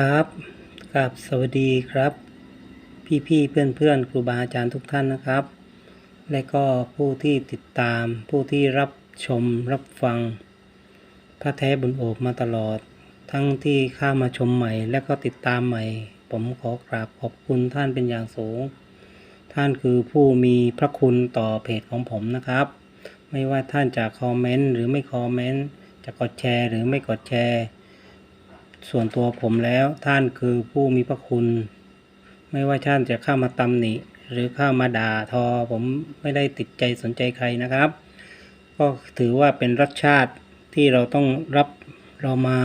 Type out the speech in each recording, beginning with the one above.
ครับกับสวัสดีครับ พี่พี่เพื่อนเพื่อนๆครูบาอาจารย์ทุกท่านนะครับ และก็ผู้ที่ติดตามผู้ที่รับชมรับฟัง พระแท้บุญโอบมาตลอด ทั้งที่เข้ามาชมใหม่ และก็ติดตามใหม่ ผมขอกราบขอบคุณท่านเป็นอย่างสูง ท่านคือผู้มีพระคุณต่อเพจของผมนะครับ ไม่ว่าท่านจะคอมเมนต์หรือไม่คอมเมนต์จะกดแชร์หรือไม่กดแชร์ ส่วนตัวผมแล้วท่านคือผู้มีพระคุณ ไม่ว่าท่านจะเข้ามาตำหนิ หรือเข้ามาด่าทอ ผมไม่ได้ติดใจสนใจใครนะครับ ก็ถือว่าเป็นรสชาติที่เราต้องรับเรามา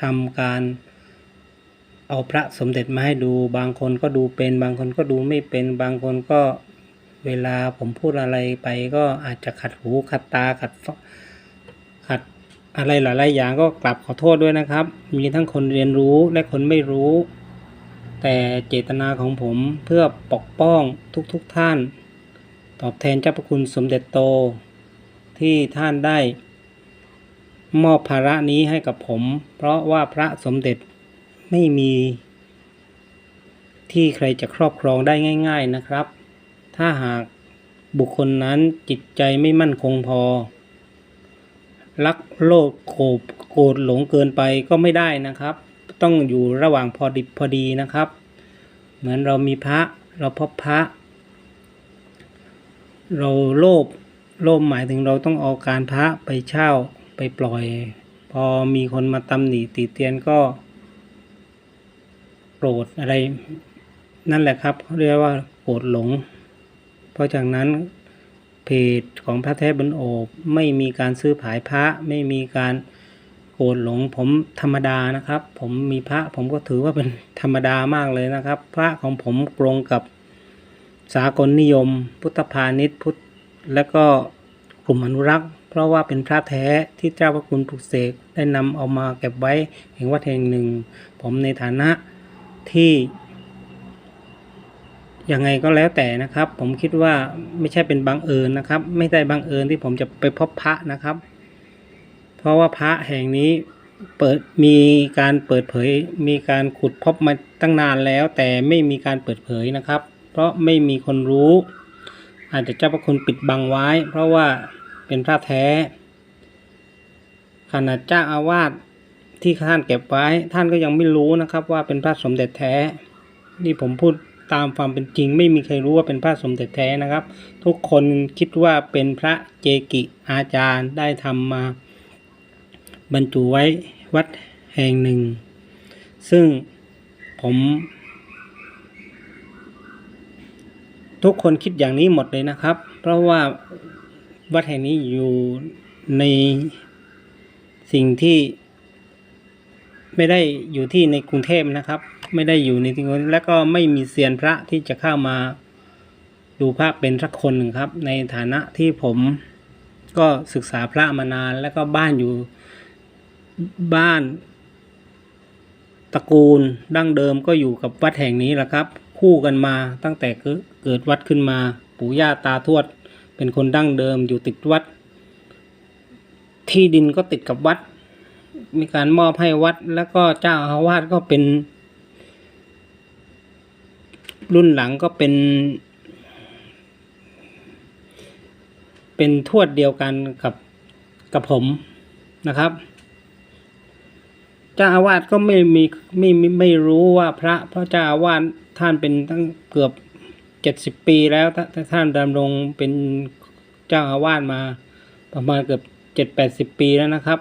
ทำการเอาพระสมเด็จมาให้ดูบางคนก็ดูเป็นบางคนก็ดูไม่เป็นบางคนก็เวลาผมพูดอะไรไปก็อาจจะขัดหูขัดตาขัดขัด อะไรหลายๆอย่างก็กลับขอโทษด้วยนะครับ มีทั้งคนเรียนรู้และคนไม่รู้ แต่เจตนาของผมเพื่อปกป้องทุกๆทท่าน ตอบแทนเจ้าพระคุณสมเด็จโต ที่ท่านได้ มอบภาระนี้ให้กับผม เพราะว่าพระสมเด็จไม่มี ที่ใครจะครอบครองได้ง่าย ๆนะครับ ถ้าหากบุคคลนั้นจิตใจไม่มั่นคงพอ รักโลภโกรธโกรธหลงเกินไปก็ไม่ได้นะครับ ต้องอยู่ระหว่างพอดิบพอดีนะครับ เหมือนเรามีพระเราพบพระ เราโลภโลภหมายถึงเราต้องเอาการพระไปเช่าไปปล่อย พอมีคนมาตำหนิติเตียนก็โกรธอะไรนั่นแหละครับเขาเรียกว่าโกรธหลง เพราะจากนั้น เพจของพระแท้บนโอบไม่มีการซื้อขายพระไม่มีการโกรธหลงผมธรรมดานะครับ ผมมีพระผมก็ถือว่าเป็นธรรมดามากเลยนะครับ พระของผมตรงกับสากลนิยม พุทธพาณิชย์พุทธและก็กลุ่มอนุรักษ์ เพราะว่าเป็นพระแท้ที่เจ้าพระคุณปลุกเสกได้นำเอามาเก็บไว้แห่งวัดแห่งหนึ่ง ผมในฐานะที่ ยังไงก็แล้วแต่นะครับ ผมคิดว่าไม่ใช่เป็นบังเอิญนะครับ ไม่ได้บังเอิญที่ผมจะไปพบพระนะครับ เพราะว่าพระแห่งนี้เปิดมีการเปิดเผย มีการขุดพบมาตั้งนานแล้ว แต่ไม่มีการเปิดเผยนะครับ เพราะไม่มีคนรู้ อาจจะเจ้าพระคุณปิดบังไว้ เพราะว่าเป็นพระแท้ขนาดเจ้าอาวาสที่ท่านเก็บไว้ ท่านก็ยังไม่รู้นะครับว่าเป็นพระสมเด็จแท้ นี่ผมพูด ตามความเป็นจริง ไม่มีใครรู้ว่าเป็นพระสมเด็จแท้นะครับ ทุกคนคิดว่าเป็นพระเจกิอาจารย์ได้ทำมา บรรจุไว้วัดแห่งหนึ่ง ซึ่งผม ทุกคนคิดอย่างนี้หมดเลยนะครับ เพราะว่าวัดแห่งนี้อยู่ในสิ่งที่ ไม่ได้อยู่ที่ในกรุงเทพนะครับ ไม่ได้อยู่ในที่นู้นและก็ไม่มีเซียนพระที่จะเข้ามาดูพระเป็นสักคนหนึ่งครับ ในฐานะที่ผมก็ศึกษาพระมานานแล้วก็บ้านอยู่บ้านตระกูลดั้งเดิมก็อยู่กับวัดแห่งนี้แหละครับ คู่กันมาตั้งแต่เกิดเกิดวัดขึ้นมา ปู่ย่าตาทวด เป็นคนดั้งเดิมอยู่ติดวัด ที่ดินก็ติดกับวัด มีการมอบให้วัด แล้วก็เจ้าอาวาสก็เป็น รุ่นหลังก็เป็น เป็นทวดเดียวกันกับกับผมนะครับ เจ้าอาวาสก็ไม่มีไม่ไม่ไม่รู้ว่าพระเพราะเจ้าอาวาสท่านเป็นตั้งเกือบเจ็ดสิบปีแล้วถ้าท่านดำรงเป็นเจ้าอาวาสมาประมาณเกือบเจ็ดแปดสิบปีแล้วนะครับ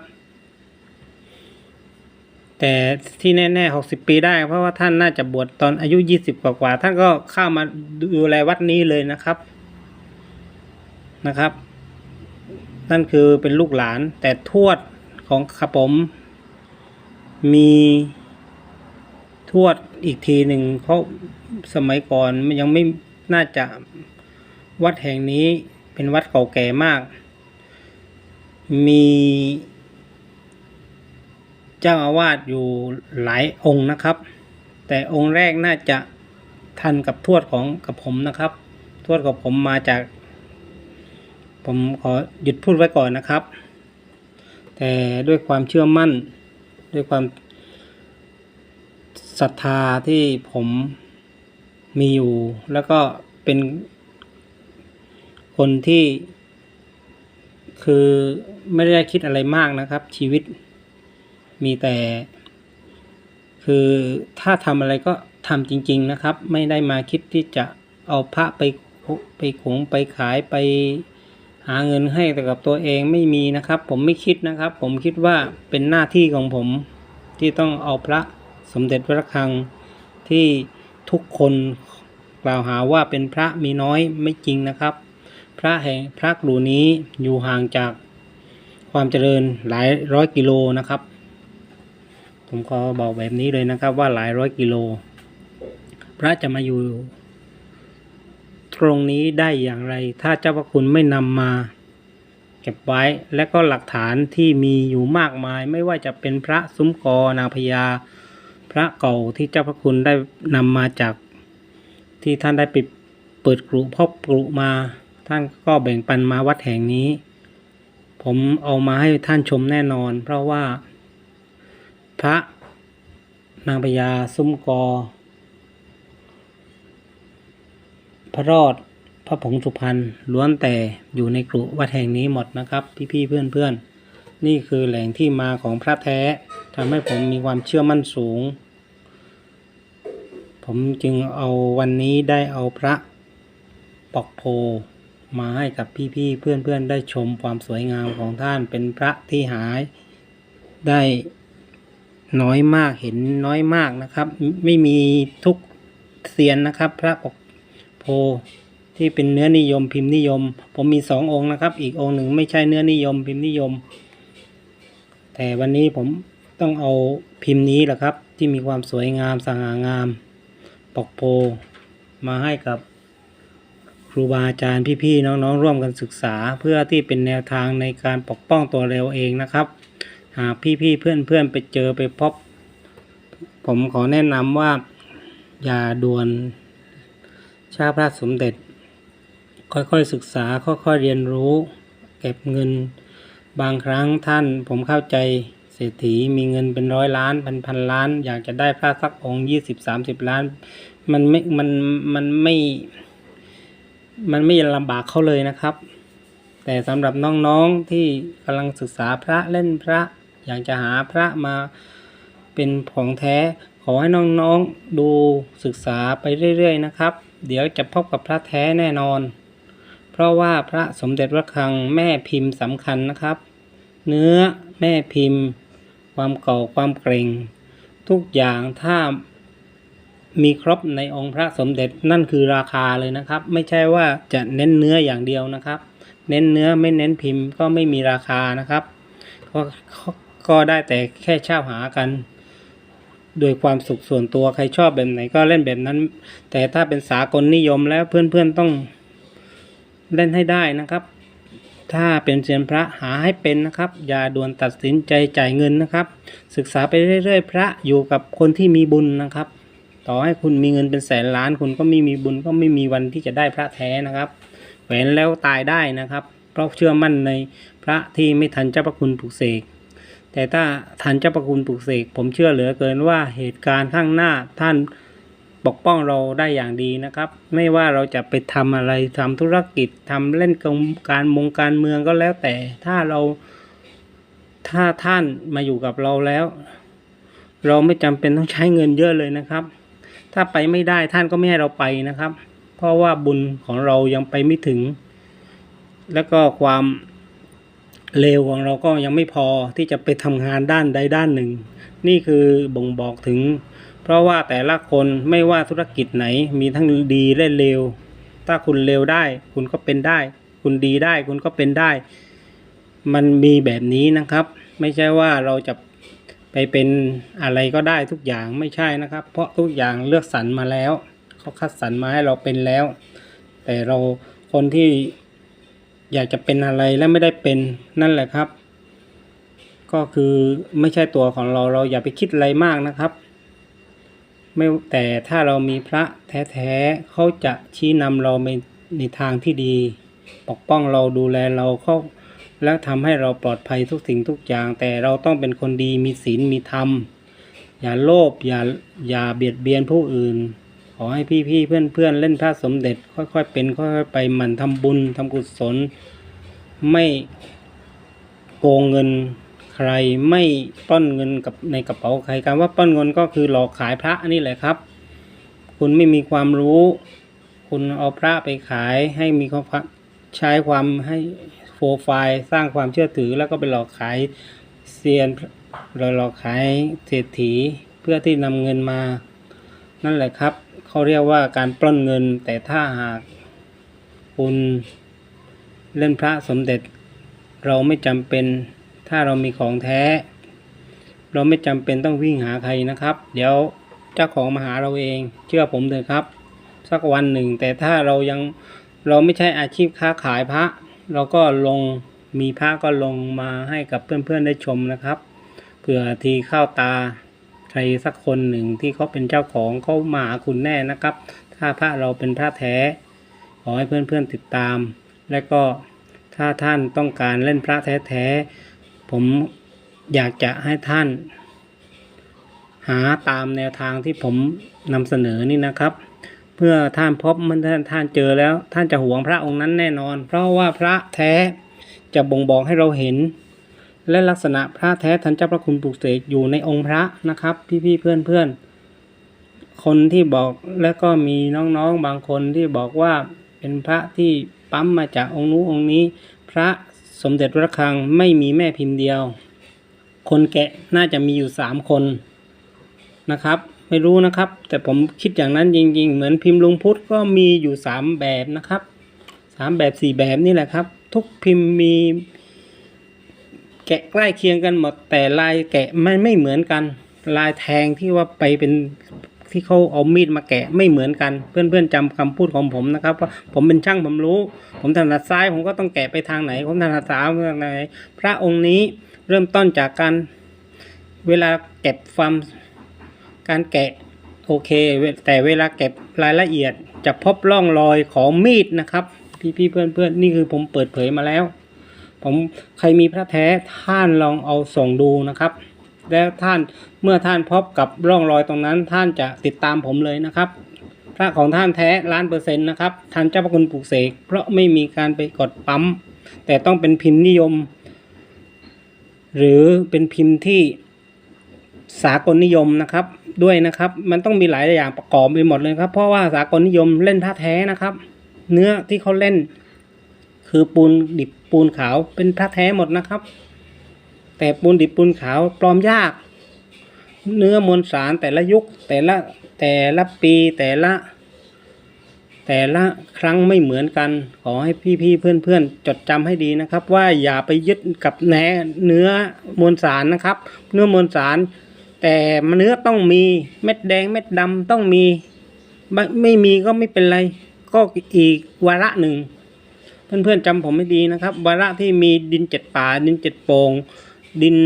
แต่ที่แน่ๆหกสิบปีได้ เพราะว่าท่านน่าจะบวชตอนอายุยี่สิบกว่าๆ ท่านก็เข้ามาดูแลวัดนี้เลยนะครับนะครับ นั่นคือเป็นลูกหลาน แต่ทวดของขผม มีทวดอีกทีหนึ่งเพราะสมัยก่อนมันยังไม่น่าจะวัดแห่งนี้เป็นวัดเก่าแก่มาก มี เจ้าอาวาสอยู่หลายองค์นะครับ แต่องค์แรกน่าจะทันกับทวดของกับผมนะครับ ทวดกับผมมาจาก ผมขอหยุดพูดไว้ก่อนนะครับ แต่ด้วยความเชื่อมั่น ด้วยความศรัทธาที่ผมมีอยู่ แล้วก็เป็นคนที่คือไม่ได้คิดอะไรมากนะครับชีวิต มีแต่ คือถ้าทำอะไรก็ทำจริง ๆนะครับ ไม่ได้มาคิดที่จะเอาพระไปไปขงไปขายไปหาเงินให้แต่กับตัวเองไม่มีนะครับ ผมไม่คิดนะครับ ผมคิดว่าเป็นหน้าที่ของผมที่ต้องเอาพระสมเด็จพระฆังที่ทุกคนกล่าวหาว่าเป็นพระมีน้อยไม่จริงนะครับ พระแห่งพระกรูนี้อยู่ห่างจากความเจริญหลายร้อยกิโลนะครับ ผมขอบอกแบบนี้เลยนะครับ ว่าหลายร้อยกิโล พระจะมาอยู่ ตรงนี้ได้อย่างไร ถ้าเจ้าพระคุณไม่นำมาเก็บไว้ และก็หลักฐานที่มีอยู่มากมาย ไม่ว่าจะเป็นพระซุ้มกอนางพญาพระเก่าที่เจ้าพระคุณได้นำมาจากที่ท่านได้ไปเปิดกรุพบกรุมา ท่านก็แบ่งปันมาวัดแห่งนี้ ผมเอามาให้ท่านชมแน่นอน เพราะว่า พระ นางพญาซุ้มกอ พระรอด พระผงสุพรรณล้วนแต่อยู่ในกรุวัดแห่งนี้หมดนะครับ พี่ๆเพื่อนๆ นี่คือแหล่งที่มาของพระแท้ทำให้ผมมีความเชื่อมั่นสูง ผมจึงเอาวันนี้ได้เอาพระปอกโพมาให้กับพี่ๆเพื่อนๆ ได้ชมความสวยงามของท่านเป็นพระที่หายได้ น้อยมากเห็นน้อยมากนะครับ ไม่มีทุกเซียนนะครับ พระปอกโพที่เป็นเนื้อนิยมพิมพ์นิยม ผมมีสององค์นะครับ อีกองค์หนึ่งไม่ใช่เนื้อนิยมพิมพ์นิยม แต่วันนี้ผมต้องเอาพิมพ์นี้แหละครับ ที่มีความสวยงามสง่างาม ปกโพ มาให้กับครูบาอาจารย์พี่ๆน้องๆร่วมกันศึกษา เพื่อที่เป็นแนวทางในการปกป้องตัวเราเองนะครับ หากพี่ๆเพื่อนๆไปเจอไปพบ ผมขอแนะนำว่าอย่าด่วนชาพระสมเด็จ ค่อยๆศึกษาค่อยๆเรียนรู้ เก็บเงิน บางครั้งท่านผมเข้าใจเศรษฐีมีเงินเป็นร้อยล้านพันพันล้าน อยากจะได้พระสักองค์ยี่สิบสามสิบล้าน มันไม่มันมันไม่ มันไม่ลำบากเขาเลยนะครับ แต่สำหรับน้องๆที่กำลังศึกษาพระเล่นพระ อยากจะหาพระมาเป็นของแท้ ขอให้น้องๆดูศึกษาไปเรื่อย ๆ นะครับ เดี๋ยวจะพบกับพระแท้แน่นอน เพราะว่าพระสมเด็จพระคลังแม่พิมพ์สำคัญนะครับ เนื้อแม่พิมพ์ ความเก่าความเกรงทุกอย่างถ้ามีครบในองค์พระสมเด็จนั่นคือราคาเลยนะครับ ไม่ใช่ว่าจะเน้นเนื้ออย่างเดียวนะครับ เน้นเนื้อไม่เน้นพิมพ์ก็ไม่มีราคานะครับก็ ก็ได้แต่แค่เช่าหากัน โดยความสุขส่วนตัวใครชอบแบบไหนก็เล่นแบบนั้น แต่ถ้าเป็นสากลนิยมแล้วเพื่อนๆต้องเล่นให้ได้นะครับ ถ้าเป็นเซียนพระหาให้เป็นนะครับ อย่าด่วนตัดสินใจจ่ายเงินนะครับ ศึกษาไปเรื่อยๆ พระอยู่กับคนที่มีบุญนะครับ ต่อให้คุณมีเงินเป็นแสนล้านคุณก็ไม่มีบุญก็ไม่มีวันที่จะได้พระแท้นะครับแหวนแล้วตายได้นะครับ เพราะเชื่อมั่นในพระที่ไม่ทันเจ้าพระคุณปลุกเสก แต่ถ้าทันเจ้าประคุณปลุกเสกผมเชื่อเหลือเกินว่าเหตุการณ์ข้างหน้าท่านปกป้องเราได้อย่างดีนะครับ ไม่ว่าเราจะไปทำอะไรทำธุรกิจทำเล่นการมงการเมืองก็แล้วแต่ถ้าเราถ้าท่านมาอยู่กับเราแล้ว เราไม่จำเป็นต้องใช้เงินเยอะเลยนะครับ ถ้าไปไม่ได้ท่านก็ไม่ให้เราไปนะครับ เพราะว่าบุญของเรายังไปไม่ถึง แล้วก็ความ เลวของเราก็ยังไม่พอที่จะไปทำงานด้านใดด้านหนึ่ง นี่คือบ่งบอกถึง เพราะว่าแต่ละคนไม่ว่าธุรกิจไหนมีทั้งดีและเลว ถ้าคุณเลวได้ คุณก็เป็นได้ คุณดีได้ คุณก็เป็นได้ มันมีแบบนี้นะครับ ไม่ใช่ว่าเราจะไปเป็นอะไรก็ได้ทุกอย่างไม่ใช่นะครับ เพราะทุกอย่างเลือกสรรมาแล้วเขาคัดสรรมาให้เราเป็นแล้ว แต่เราคนที่ อยากจะเป็นอะไรและไม่ได้เป็นนั่นแหละครับ ก็คือไม่ใช่ตัวของเราเราอย่าไปคิดอะไรมากนะครับ ไม่แต่ถ้าเรามีพระแท้ๆเขาจะชี้นำเราในในทางที่ดี ปกป้องเราดูแลเราเขาแล้วทำให้เราปลอดภัยทุกสิ่งทุกอย่าง แต่เราต้องเป็นคนดีมีศีลมีธรรม อย่าโลภอย่าอย่าเบียดเบียนผู้อื่น ขอให้พี่พี่เพื่อนเพื่อนๆเล่นพระสมเด็จ ค่อยๆเป็นค่อยๆไปหมั่นทำบุญทำกุศล ไม่โกงเงินใครไม่ป้อนเงินกับในกระเป๋าใครการว่าป้อนเงินก็คือหลอกขายพระนี่แหละครับ คุณไม่มีความรู้ คุณเอาพระไปขายให้มีความใช้ความให้โปรไฟล์สร้างความเชื่อถือแล้วก็ไปหลอกขายเซียนหลอกขายเศรษฐีเพื่อที่นำเงินมา นั่นแหละครับ เขาเรียกว่าการปล้นเงิน แต่ถ้าหากคุณเล่นพระสมเด็จ เราไม่จำเป็น ถ้าเรามีของแท้ เราไม่จำเป็นต้องวิ่งหาใครนะครับ เดี๋ยวเจ้าของมาหาเราเอง เชื่อผมเถอะครับ สักวันหนึ่ง แต่ถ้าเรายังเราไม่ใช่อาชีพค้าขายพระ เราก็ลงมีพระก็ลงมาให้กับเพื่อนๆได้ชมนะครับเผื่อทีเข้าตา ใครสักคนหนึ่งที่เขาเป็นเจ้าของเขามาหาคุณแน่นะครับ ถ้าพระเราเป็นพระแท้ ขอให้เพื่อนๆติดตาม และก็ถ้าท่านต้องการเล่นพระแท้ๆผมอยากจะให้ท่าน หาตามแนวทางที่ผมนำเสนอนี่นะครับ เพื่อท่านพบมันท่านท่านเจอแล้ว ท่านจะหวงพระองค์นั้นแน่นอน เพราะว่าพระแท้จะบ่งบอกให้เราเห็น และลักษณะพระแท้ทันเจ้าพระคุณปลุกเสกอยู่ในองค์พระนะครับ พี่ๆเพื่อนๆ คนที่บอกแล้วก็มีน้องๆบางคนที่บอกว่าเป็นพระที่ปั๊มมาจากองค์นู้นองค์นี้ พระสมเด็จพระคังไม่มีแม่พิมพ์เดียว คนแกะน่าจะมีอยู่สามคนนะครับ ไม่รู้นะครับ แต่ผมคิดอย่างนั้นจริง ๆ เหมือนพิมพ์ลุงพุทธก็มีอยู่สามแบบนะครับสามแบบสี่แบบนี่แหละครับ ทุกพิมพ์มี แกะใกล้เคียงกันหมด แต่ลายแกะมันไม่เหมือนกัน ลายแทงที่ว่าไปเป็นที่เขาเอามีดมาแกะไม่เหมือนกัน เพื่อนๆจำคำพูดของผมนะครับว่าผมเป็นช่างผมรู้ ผมถนัดซ้ายผมก็ต้องแกะไปทางไหน ผมถนัดขวาทางไหน พระองค์นี้เริ่มต้นจากการเวลาเก็บความการแกะโอเค แต่เวลาเก็บรายละเอียดจะพบร่องรอยของมีดนะครับ พี่ๆเพื่อนๆนี่คือผมเปิดเผยมาแล้ว ผมใครมีพระแท้ท่านลองเอาส่งดูนะครับ แล้วท่านเมื่อท่านพบกับร่องรอยตรงนั้น ท่านจะติดตามผมเลยนะครับ พระของท่านแท้ล้านเปอร์เซ็นต์นะครับท่านเจ้าพระคุณปลูกเสกเพราะไม่มีการไปกดปั๊ม แต่ต้องเป็นพิมพ์นิยม หรือเป็นพิมพ์ที่สากลนิยมนะครับด้วยนะครับ มันต้องมีหลายอย่างประกอบไปหมดเลยครับ เพราะว่าสากลนิยมเล่นพระแท้นะครับ เนื้อที่เขาเล่นคือปูนดิบ ปูนขาวเป็นพระแท้หมดนะครับ แต่ปูนดิบปูนขาวปลอมยาก เนื้อมวลสารแต่ละยุคแต่ละแต่ละปีแต่ละ แต่ละครั้งไม่เหมือนกัน ขอให้พี่ๆเพื่อนๆจดจำให้ดีนะครับ ว่าอย่าไปยึดกับแหนเนื้อมวลสารนะครับ เนื้อมวลสาร แต่เนื้อต้องมีเม็ดแดงเม็ดดำต้องมีไม่ไม่มีก็ไม่เป็นไร ก็อีกวาระหนึ่ง เพื่อนๆจำผมให้ดีนะครับ วาระที่มีดินเจ็ดป่า ดินเจ็ดโปงดิน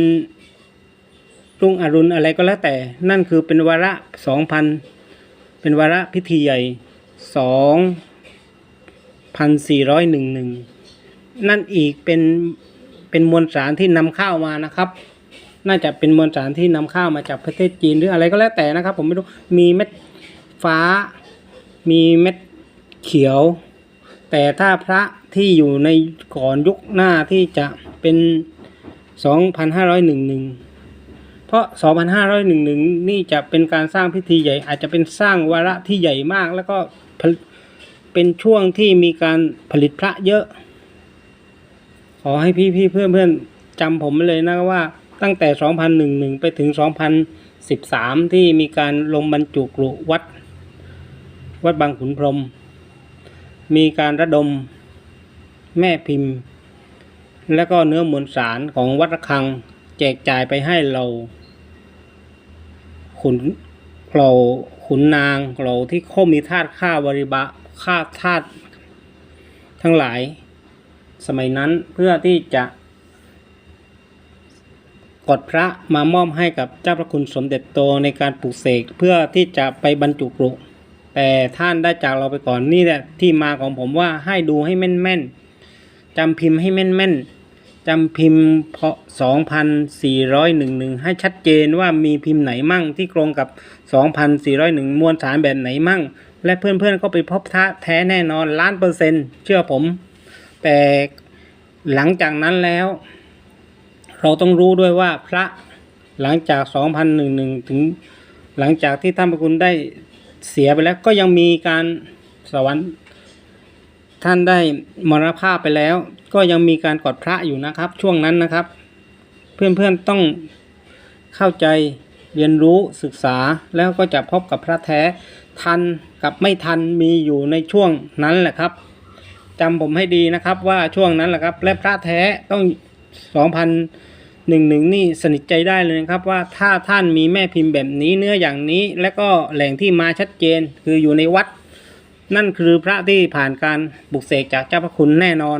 รุ่งอรุณอะไรก็แล้วแต่ นั่นคือเป็นวาระสองพันเป็นวาระพิธีใหญ่สองพันสี่ร้อยหนึ่งหนึ่งนั่นอีกเป็นเป็นมวลสารที่นำเข้ามานะครับ น่าจะเป็นมวลสารที่นำเข้ามาจากประเทศจีนหรืออะไรก็แล้วแต่นะครับ ผมไม่รู้มีเม็ดฟ้า มีเม็ดเขียว แต่ถ้าพระที่อยู่ในก่อนยุคหน้าที่จะเป็น 2,501 เพราะ 2,501 นี่จะเป็นการสร้างพิธีใหญ่ อาจจะเป็นสร้างวาระที่ใหญ่มาก แล้วก็เป็นช่วงที่มีการผลิตพระเยอะ ขอให้พี่พี่ๆเพื่อนเพื่อนๆจำผมไว้เลยนะว่าตั้งแต่ 2011ไปถึง 2013 ที่มีการลงบรรจุกรุวัด วัดบางขุนพรหม มีการระดมแม่พิมพ์ และก็เนื้อมวลสารของวัดระฆังแจกจ่ายไปให้เรา ขุนเราขุนนางเราที่เขามีธาตุค่าบริบะค่าธาตุทั้งหลาย สมัยนั้นเพื่อที่จะกดพระมามอบให้กับเจ้าพระคุณสมเด็จโตในการปลูกเสกเพื่อที่จะไปบรรจุกรุ แต่ท่านได้จากเราไปก่อนนี่แหละที่มาของผมว่าให้ดูให้แม่นๆจำพิมพ์ให้แม่นๆจำพิมพ์เพาะ2,401ให้ชัดเจนว่ามีพิมพ์ไหนมั่งที่ตรงกับ2,401มวลสารแบบไหนมั่ง และเพื่อนๆก็ไปพบท้าแท้แน่นอนล้านเปอร์เซ็นต์เชื่อผม แต่หลังจากนั้นแล้ว เราต้องรู้ด้วยว่าพระหลังจาก 2011ถึงหลังจากที่ท่านพระคุณได้ เสียไปแล้วก็ยังมีการสวรรค์ท่านได้มรณภาพไปแล้ว ก็ยังมีการกอดพระอยู่นะครับ ช่วงนั้นนะครับ เพื่อนๆต้องเข้าใจเรียนรู้ศึกษาแล้วก็จะพบกับพระแท้ทันกับไม่ทันมีอยู่ในช่วงนั้นแหละครับจำผมให้ดีนะครับว่าช่วงนั้นแหละครับ และพระแท้ต้องสองพัน หนึ่งหนึ่งนี่สนิทใจได้เลยนะครับว่าถ้าท่านมีแม่พิมพ์แบบนี้เนื้ออย่างนี้และก็แหล่งที่มาชัดเจนคืออยู่ในวัด นั่นคือพระที่ผ่านการบุกเสกจากเจ้าพระคุณแน่นอน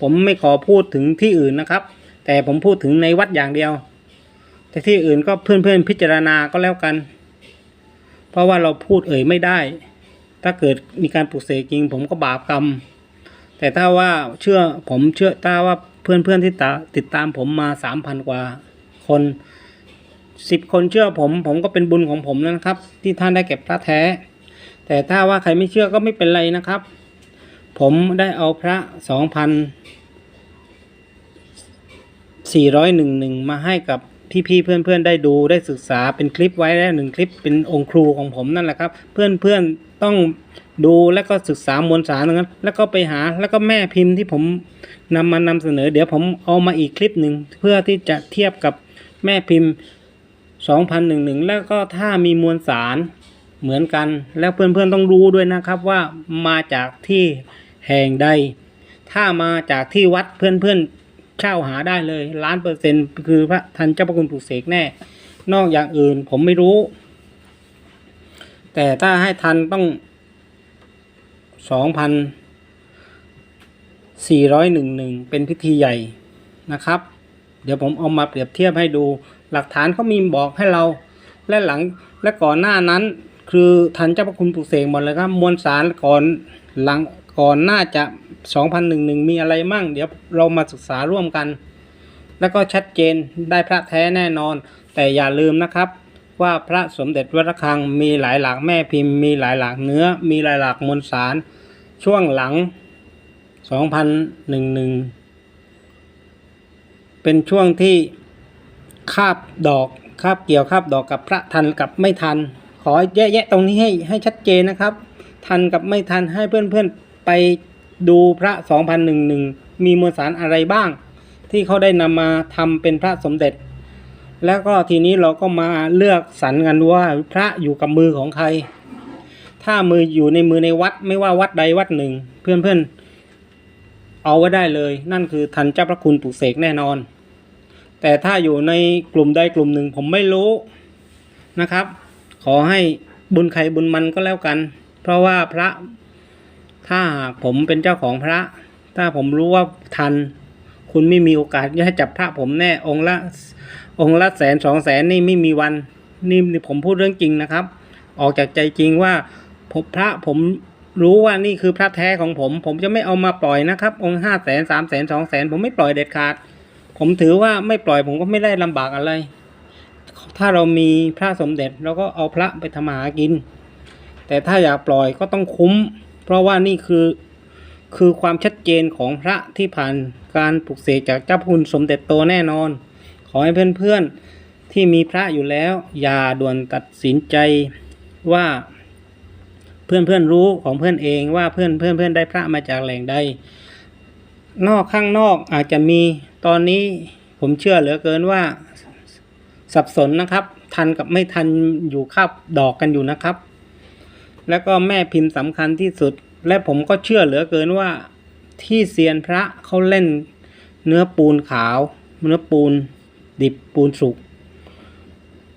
ผมไม่ขอพูดถึงที่อื่นนะครับ แต่ผมพูดถึงในวัดอย่างเดียว แต่ที่อื่นก็เพื่อนๆพิจารณาก็แล้วกัน เพราะว่าเราพูดเอ่ยไม่ได้ ถ้าเกิดมีการปลุกเสกจริง ผมก็บาปกรรม แต่ถ้าว่าเชื่อผมเชื่อถ้าว่า เพื่อนๆที่ตาติดตามผมมาสามพันกว่าคนสิบคนเชื่อผม ผมก็เป็นบุญของผมแล้วนะครับ ที่ท่านได้เก็บพระแท้ แต่ถ้าว่าใครไม่เชื่อก็ไม่เป็นไรนะครับ ผมได้เอาพระสองพันสี่ร้อยหนึ่งหนึ่งมาให้กับ ที่พี่เพื่อนๆได้ดูได้ศึกษาเป็นคลิปไว้แล้วหนึ่งคลิปเป็นองค์ครูของผมนั่นแหละครับ เพื่อนๆต้องดูแล้วก็ศึกษามวลสารนั้นแล้วก็ไปหาแล้วก็แม่พิมพ์ที่ผมนำมานำเสนอ เดี๋ยวผมเอามาอีกคลิปหนึ่งเพื่อที่จะเทียบกับแม่พิมพ์ 2011 แล้วก็ถ้ามีมวลสารเหมือนกัน แล้วเพื่อนๆต้องรู้ด้วยนะครับว่ามาจากที่แห่งใด ถ้ามาจากที่วัดเพื่อนๆ เช่าหาได้เลยล้านเปอร์เซ็นต์คือพระทันเจ้าพระคุณปลุกเสกแน่ นอกอย่างอื่นผมไม่รู้ แต่ถ้าให้ทันต้องสองพันสี่ร้อยหนึ่งหนึ่งเป็นพิธีใหญ่นะครับ เดี๋ยวผมเอามาเปรียบเทียบให้ดู หลักฐานเขามีบอกให้เราและหลังและก่อนหน้านั้น คือทันเจ้าพระคุณปลุกเสกหมดเลยครับมวลสารก่อนหลัง ก่อนน่าจะ 2011 มีอะไรมั่ง เดี๋ยวเรามาศึกษาร่วมกัน แล้วก็ชัดเจนได้พระแท้แน่นอน แต่อย่าลืมนะครับ ว่าพระสมเด็จวัดระฆังมีหลายหลากแม่พิมพ์มีหลายหลากเนื้อ มีหลายหลากมวลสาร ช่วงหลัง 2011 เป็นช่วงที่คาบดอกคาบเกี่ยวคาบดอกกับพระทันกับไม่ทัน ขอแยะๆตรงนี้ให้ให้ชัดเจนนะครับ ทันกับไม่ทันให้เพื่อนๆ ไปดูพระ2011 มีมวลสารอะไรบ้าง ที่เขาได้นำมาทำเป็นพระสมเด็จ แล้วก็ทีนี้เราก็มาเลือกสรรกันว่าพระอยู่กับมือของใคร ถ้ามืออยู่ในมือในวัดไม่ว่าวัดใดวัดหนึ่ง เพื่อนๆเอาไว้ได้เลย นั่นคือทันเจ้าพระคุณปลุกเสกแน่นอน แต่ถ้าอยู่ในกลุ่มใดกลุ่มหนึ่งผมไม่รู้นะครับ ขอให้บุญใครบุญมันก็แล้วกัน เพราะว่าพระ ถ้าผมเป็นเจ้าของพระ ถ้าผมรู้ว่าทัน คุณไม่มีโอกาสจะให้จับพระผมแน่องค์ละ องค์ละแสนสองแสนนี่ไม่มีวันนี่ผมพูดเรื่องจริงนะครับ ออกจากใจจริงว่าผมพระผมรู้ว่านี่คือพระแท้ของผม ผมจะไม่เอามาปล่อยนะครับ องค์ห้าแสนสามแสนสองแสนผมไม่ปล่อยเด็ดขาด ผมถือว่าไม่ปล่อยผมก็ไม่ได้ลำบากอะไร ถ้าเรามีพระสมเด็จเราก็เอาพระไปทำมาหากิน แต่ถ้าอยากปล่อยก็ต้องคุ้ม เพราะว่านี่คือคือความชัดเจนของพระที่ผ่านการปลุกเสกจากเจ้าคุณสมเด็จโตแน่นอน ขอให้เพื่อนๆที่มีพระอยู่แล้ว อย่าด่วนตัดสินใจว่าเพื่อนๆรู้ของเพื่อนเองว่าเพื่อนเพื่อนเพื่อนได้พระมาจากแหล่งใด นอกข้างนอกอาจจะมีตอนนี้ผมเชื่อเหลือเกินว่าสับสนนะครับ ทันกับไม่ทันอยู่คาบดอกกันอยู่นะครับ แล้วก็แม่พิมพ์สำคัญที่สุด และผมก็เชื่อเหลือเกินว่า ที่เซียนพระเขาเล่นเนื้อปูนขาว เนื้อปูนดิบปูนสุก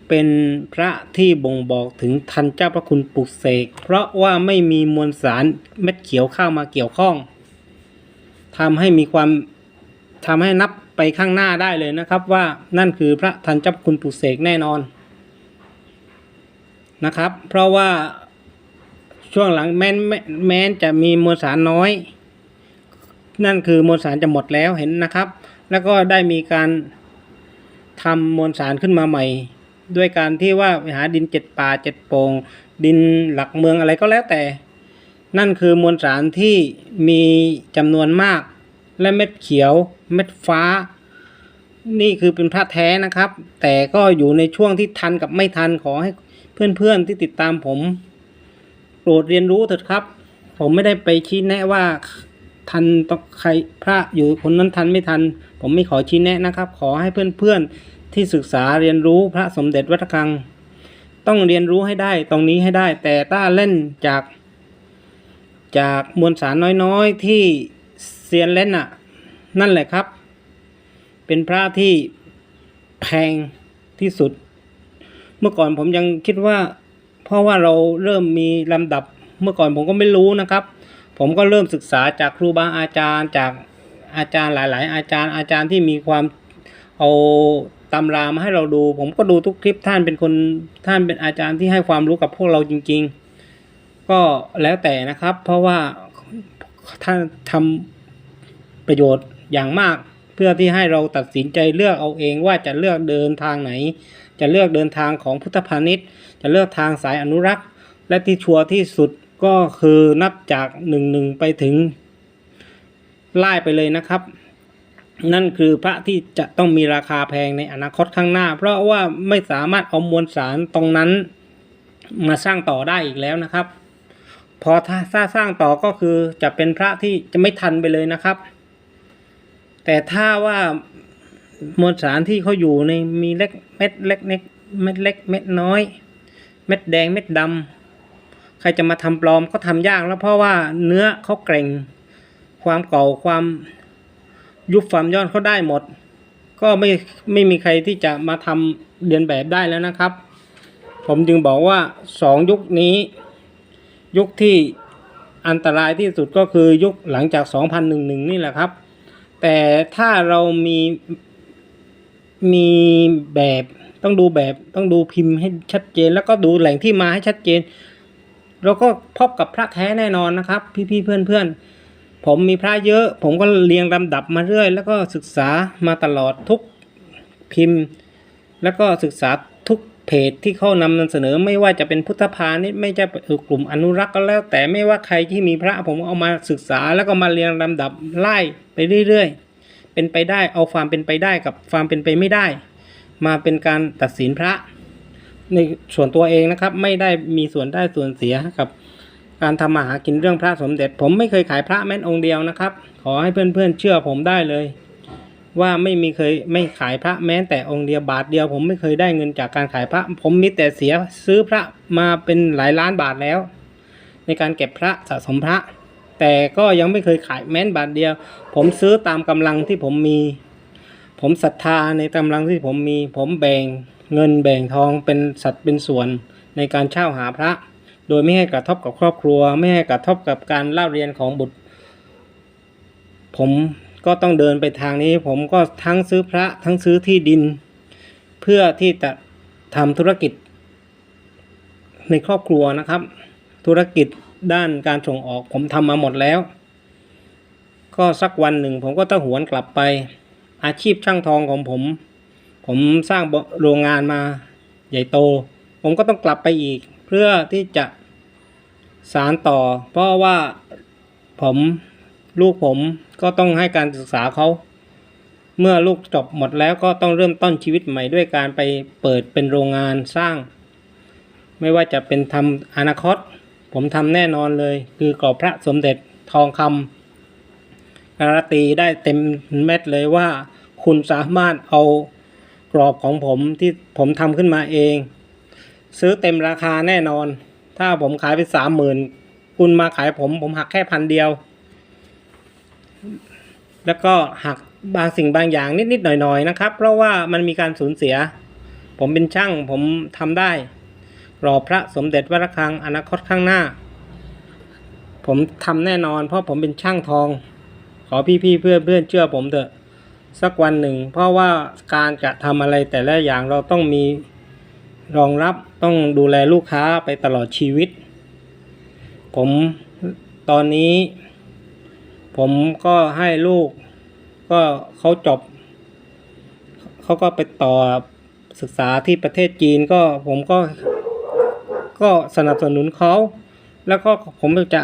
เป็นพระที่บ่งบอกถึงทันเจ้าพระคุณปุกเสก เพราะว่าไม่มีมวลสารเม็ดเขียวเข้ามาเกี่ยวข้องทำให้มีความทำให้นับไปข้างหน้าได้เลยนะครับว่านั่นคือพระทันเจ้าพระคุณปุกเสกแน่นอนนะครับ เพราะว่า ช่วงหลังแม้นแม้แม้นจะมีมวลสารน้อย นั่นคือมวลสารจะหมดแล้วเห็นนะครับ แล้วก็ได้มีการทำมวลสารขึ้นมาใหม่ ด้วยการที่ว่าไปหาดินเจ็ดป่าเจ็ดโป่งดินหลักเมืองอะไรก็แล้วแต่ นั่นคือมวลสารที่มีจำนวนมาก และเม็ดเขียว เม็ดฟ้า นี่คือเป็นพระแท้นะครับ แต่ก็อยู่ในช่วงที่ทันกับไม่ทันขอให้เพื่อนๆที่ติดตามผม โปรดเรียนรู้เถิดครับ ผมไม่ได้ไปชี้แนะว่าทันต้องใครพระอยู่คนนั้นทันไม่ทัน ผมไม่ขอชี้แนะนะครับ ขอให้เพื่อนๆที่ศึกษาเรียนรู้พระสมเด็จวัดระฆัง ต้องเรียนรู้ให้ได้ตรงนี้ให้ได้ แต่ถ้าเล่นจาก จากมวลสารน้อยๆที่เซียนเล่นอะ นั่นแหละครับ เป็นพระที่แพงที่สุด เมื่อก่อนผมยังคิดว่า เพราะว่าเราเริ่มมีลำดับเมื่อก่อนผมก็ไม่รู้นะครับ ผมก็เริ่มศึกษาจากครูบาอาจารย์ จากอาจารย์หลาย ๆ อาจารย์อาจารย์ที่มีความเอาตำรามาให้เราดู ผมก็ดูทุกคลิปท่านเป็นคนท่านเป็นอาจารย์ที่ให้ความรู้กับพวกเราจริง ๆ ก็แล้วแต่นะครับ เพราะว่าท่านทำประโยชน์อย่างมาก เพื่อที่ให้เราตัดสินใจเลือกเอาเองว่าจะเลือกเดินทางไหน จะเลือกเดินทางของพุทธพาณิชย์ จะเลือกทางสายอนุรักษ์ และที่ชัวร์ที่สุดก็คือนับจากหนึ่งหนึ่งไปถึงไล่ไปเลยนะครับ นั่นคือพระที่จะต้องมีราคาแพงในอนาคตข้างหน้า เพราะว่าไม่สามารถเอามวลสารตรงนั้นมาสร้างต่อได้อีกแล้วนะครับ พอถ้าสร้างต่อก็คือจะเป็นพระที่จะไม่ทันไปเลยนะครับ แต่ถ้าว่ามวลสารที่เขาอยู่ในมีเล็กเม็ดเล็กเม็ดเม็ดเล็กเม็ดน้อย เม็ดแดงเม็ดดำใครจะมาทำปลอมก็ทำยากแล้วเพราะว่าเนื้อเขาเกร็งความเก่าความยุบความย่อนเขาได้หมด ก็ไม่ไม่มีใครที่จะมาทำเรียนแบบได้แล้วนะครับ ผมจึงบอกว่าสองยุคนี้ ยุคที่อันตรายที่สุดก็คือยุคหลังจาก 2011นี่แหละครับ แต่ถ้าเรามีมีแบบต้องดูแบบต้องดูพิมพ์ให้ชัดเจน แล้วก็ดูแหล่งที่มาให้ชัดเจน เราก็พบกับพระแท้แน่นอนนะครับ พี่ๆเพื่อนๆ ผมมีพระเยอะ ผมก็เรียงลำดับมาเรื่อย แล้วก็ศึกษามาตลอดทุกพิมพ์ แล้วก็ศึกษา เพจที่เขานำนำเสนอไม่ว่าจะเป็นพุทธพาณิชย์ไม่จะกลุ่มอนุรักษ์ก็แล้ว แต่ไม่ว่าใครที่มีพระผมเอามาศึกษาแล้วก็มาเรียงลำดับไล่ไปเรื่อยๆ เป็นไปได้เอาความเป็นไปได้กับความเป็นไปไม่ได้ มาเป็นการตัดสินพระ ในส่วนตัวเองนะครับ ไม่ได้มีส่วนได้ส่วนเสียกับ การทำมาหากินเรื่องพระสมเด็จ ผมไม่เคยขายพระแม้นองค์เดียวนะครับ ขอให้เพื่อนๆเชื่อผมได้เลย ว่าไม่มีเคยไม่ขายพระแม้แต่องค์เดียวบาทเดียว ผมไม่เคยได้เงินจากการขายพระ ผมมีแต่เสียซื้อพระมาเป็นหลายล้านบาทแล้ว ในการเก็บพระสะสมพระ แต่ก็ยังไม่เคยขายแม้นบาทเดียว ผมซื้อตามกำลังที่ผมมี ผมศรัทธาในกำลังที่ผมมี ผมแบ่งเงินแบ่งทองเป็นสัดเป็นส่วนในการเช่าหาพระ โดยไม่ให้กระทบกับครอบครัว ไม่ให้กระทบกับการเล่าเรียนของบุตร ผม ก็ต้องเดินไปทางนี้ ผมก็ทั้งซื้อพระทั้งซื้อที่ดิน เพื่อที่จะทำธุรกิจ ในครอบครัวนะครับ ธุรกิจด้านการส่งออกผมทำมาหมดแล้ว ก็สักวันหนึ่งผมก็ต้องหวนกลับไป อาชีพช่างทองของผม ผมสร้างโรงงานมาใหญ่โต ผมก็ต้องกลับไปอีก เพื่อที่จะสารต่อ เพราะว่าผม ลูกผมก็ต้องให้การศึกษาเขา เมื่อลูกจบหมดแล้วก็ต้องเริ่มต้นชีวิตใหม่ด้วยการไปเปิดเป็นโรงงานสร้าง ไม่ว่าจะเป็นทำอนาคต ผมทำแน่นอนเลย คือกรอบพระสมเด็จทองคำการันตีได้เต็มเม็ดเลยว่า คุณสามารถเอากรอบของผมที่ผมทำขึ้นมาเอง ซื้อเต็มราคาแน่นอน ถ้าผมขายไปสามหมื่นคุณมาขายผมผมหักแค่พันเดียว แล้วก็หักบางสิ่งบางอย่างนิดๆหน่อยๆนะครับ เพราะว่ามันมีการสูญเสีย ผมเป็นช่างผมทำได้ รอพระสมเด็จวระฆังอนาคตข้างหน้า ผมทำแน่นอน เพราะผมเป็นช่างทอง ขอพี่ๆเพื่อนเพื่อนเชื่อผมเถอะสักวันหนึ่ง เพราะว่าการจะทำอะไรแต่ละอย่างเราต้องมีรองรับต้องดูแลลูกค้าไปตลอดชีวิต ผมตอนนี้ ผมก็ให้ลูก ก็เขาจบ เขาก็ไปต่อศึกษาที่ประเทศจีนก็ผมก็ ก็สนับสนุนเขา แล้วก็ผมจะ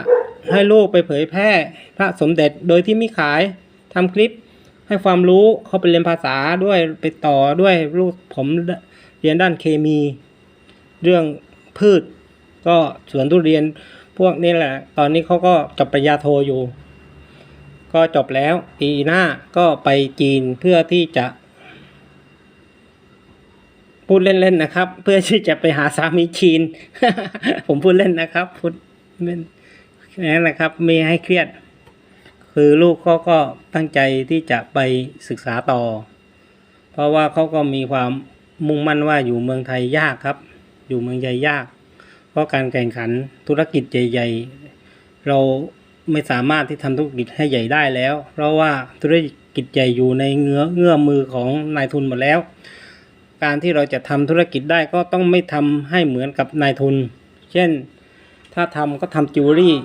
ให้ลูกไปเผยแพร่พระสมเด็จโดยที่ไม่ขายทำคลิปให้ความรู้เขาไปเรียนภาษาด้วยไปต่อด้วยลูกผมเรียนด้านเคมี เรื่องพืช ก็สวนทุเรียนพวกนี้แหละ ตอนนี้เขาก็จบปริญญาโทอยู่ ก็จบแล้วปีหน้าก็ไปจีนเพื่อที่จะ พูดเล่นๆนะครับ เพื่อที่จะไปหาสามีจีน ผมพูดเล่นนะครับ พูดเล่นแค่นั้นนะครับไม่ให้เครียด คือลูกเขาก็ตั้งใจที่จะไปศึกษาต่อ เพราะว่าเขาก็มีความมุ่งมั่นว่าอยู่เมืองไทยยากครับ อยู่เมืองใหญ่ยาก เพราะการแข่งขันธุรกิจใหญ่ ๆ เรา ไม่สามารถที่ทำธุรกิจให้ใหญ่ได้แล้ว เพราะว่าธุรกิจใหญ่อยู่ในเงื้อเงื่อมือของนายทุนหมดแล้ว การที่เราจะทำธุรกิจได้ก็ต้องไม่ทำให้เหมือนกับนายทุน เช่น ถ้าทำก็ทำจิวเวลรี่